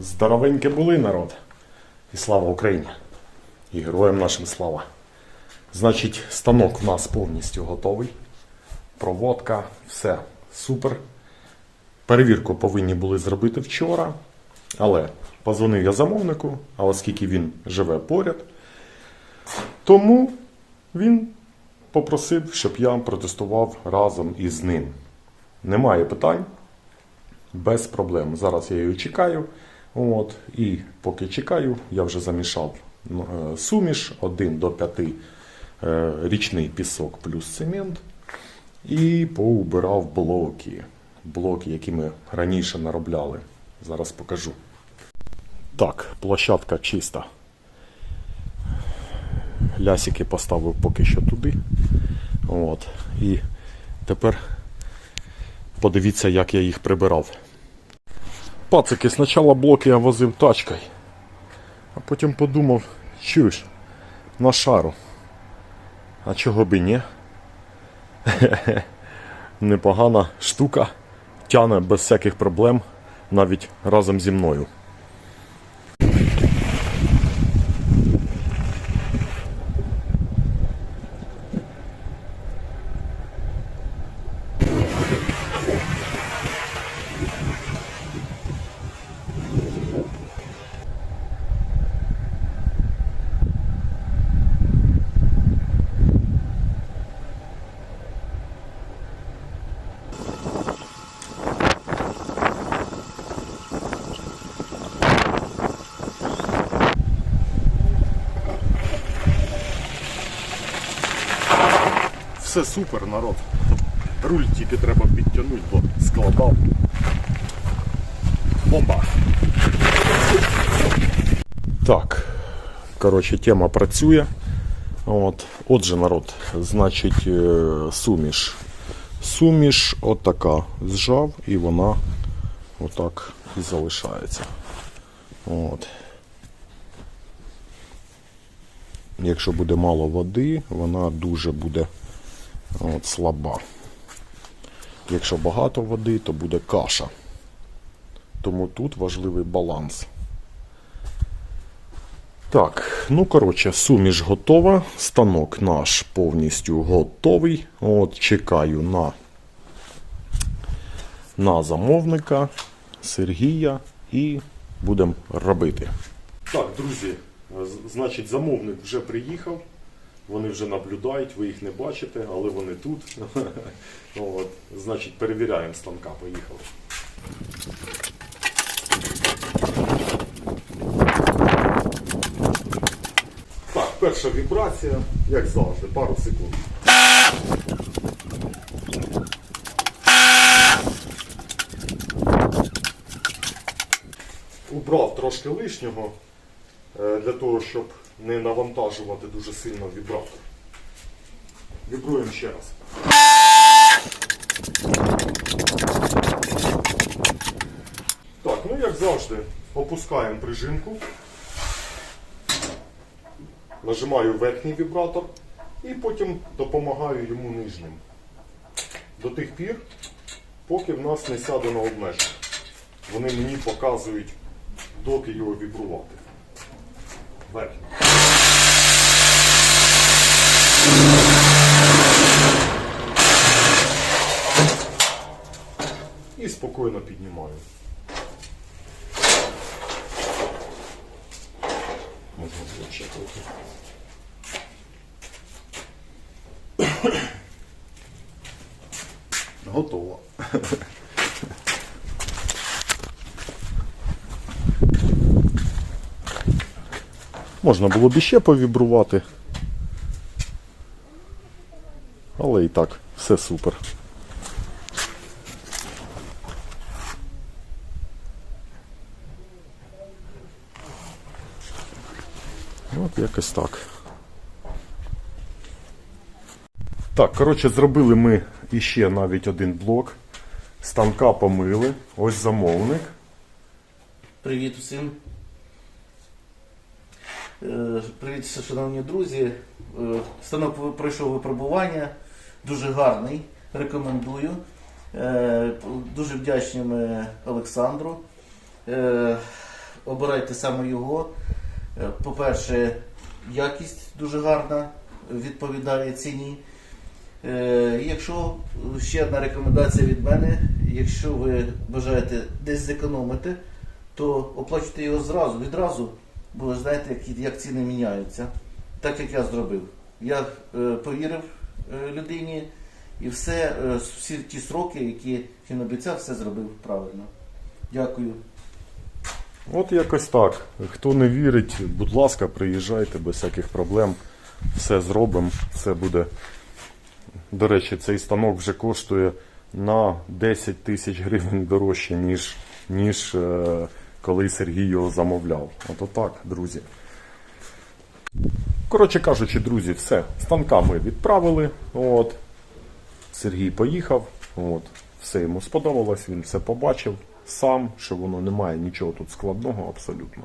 Здоровенькі були народ. І слава Україні! І героям нашим слава. Значить, станок в нас повністю готовий. Проводка, все супер. Перевірку повинні були зробити вчора, але позвонив я замовнику, а оскільки він живе поряд, тому він попросив, щоб я протестував разом із ним. Немає питань, без проблем. Зараз я її чекаю. От, і поки чекаю, я вже замішав ну, е, суміш 1 до 5 е, річний пісок плюс цемент. І поубирав блоки. Блоки, які ми раніше наробляли. Зараз покажу. Так, площадка чиста. Лясики поставив поки що туди. От. І тепер подивіться, як я їх прибирав. Пацики, спочатку блоки я возив тачкою, а потім подумав, чуєш, на шару. А чого би ні? Непогана штука, тяне без всяких проблем, навіть разом зі мною. Все супер, народ. Руль тільки треба підтягнути, бо складав. Бомба. Так. Коротше, тема працює. От. Отже, народ, значить, е, суміш. Суміш отака. Зжав і вона отак і залишається. От. Якщо буде мало води, вона дуже буде от, слаба. Якщо багато води, то буде каша. Тому тут важливий баланс. Так, ну коротше, суміш готова. Станок наш повністю готовий. От, чекаю на, на замовника Сергія і будемо робити. Так, друзі, значить, замовник вже приїхав. Вони вже наблюдають, ви їх не бачите, але вони тут. От, значить, перевіряємо станка, поїхали. Так, перша вібрація, як завжди, пару секунд. Убрав трошки лишнього е, для того, щоб не навантажувати дуже сильно вібратор. Вібруємо ще раз. Так, ну як завжди, опускаємо прижимку. Нажимаю верхній вібратор і потім допомагаю йому нижнім. До тих пір, поки в нас не сяде на обмеження. Вони мені показують, доки його вібрувати. Верхній. І спокійно піднімаю. Можна. Готово. Можна було б іще повібрувати. Але і так, все супер. От якось так. Так, коротше, зробили ми іще навіть один блок. Станка помили. Ось замовник. Привіт усім. Е, Привіт, шановні друзі. Е, Станок пройшов випробування. Дуже гарний. Рекомендую. Е, Дуже вдячні ми Олександру. Обирайте саме його. Е, По-перше, якість дуже гарна, відповідає ціні. Е, Якщо ще одна рекомендація від мене, якщо ви бажаєте десь зекономити, то оплачуйте його зразу, відразу, бо ви знаєте, як, ціни міняються. Так як я зробив. Я е, повірив людині і все, всі ті сроки, які він обіцяв, все зробив правильно. Дякую. От якось так. Хто не вірить, будь ласка, приїжджайте без всяких проблем. Все зробимо, все буде. До речі, цей станок вже коштує на 10 тисяч гривень дорожче, ніж, ніж е, коли Сергій його замовляв. От отак, друзі. Коротше кажучи, друзі, все. Станка ми відправили. От. Сергій поїхав. От. Все йому сподобалось, він все побачив сам, що воно не має нічого тут складного абсолютно.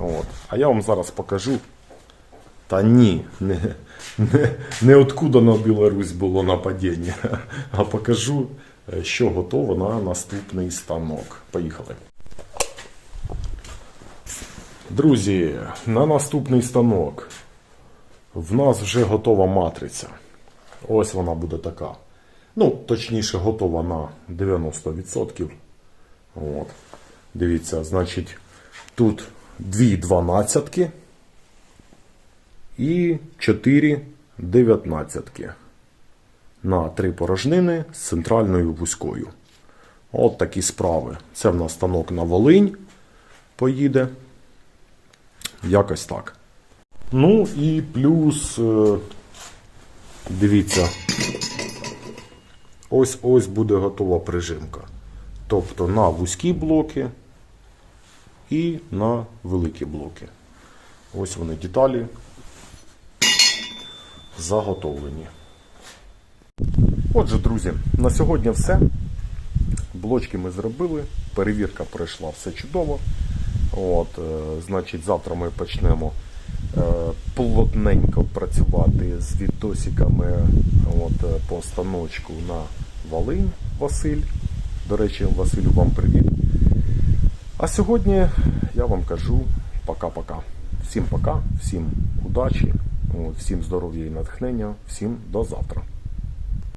От. А я вам зараз покажу. Та ні, не, не, не откуда на Білорусь було нападіння, а покажу, е, що готово на наступний станок. Поїхали. Друзі, на наступний станок в нас вже готова матриця. Ось вона буде така. Ну, точніше, готова на 90%. От. Дивіться, значить, тут дві дванадцятки і чотири дев'ятнадцятки. На три порожнини з центральною вузькою. От такі справи. Це в нас станок на Волинь поїде. Якось так. Ну і плюс, е, дивіться, ось ось буде готова прижимка. Тобто на вузькі блоки і на великі блоки. Ось вони деталі заготовлені. Отже, друзі, на сьогодні все. Блочки ми зробили, перевірка пройшла все чудово. От, е, значить, завтра ми почнемо е, плотненько працювати з відосиками от, е, по станочку на Волинь Василь. До речі, Василю, вам привіт. А сьогодні я вам кажу пока-пока. Всім пока, всім удачі, всім здоров'я і натхнення, всім до завтра.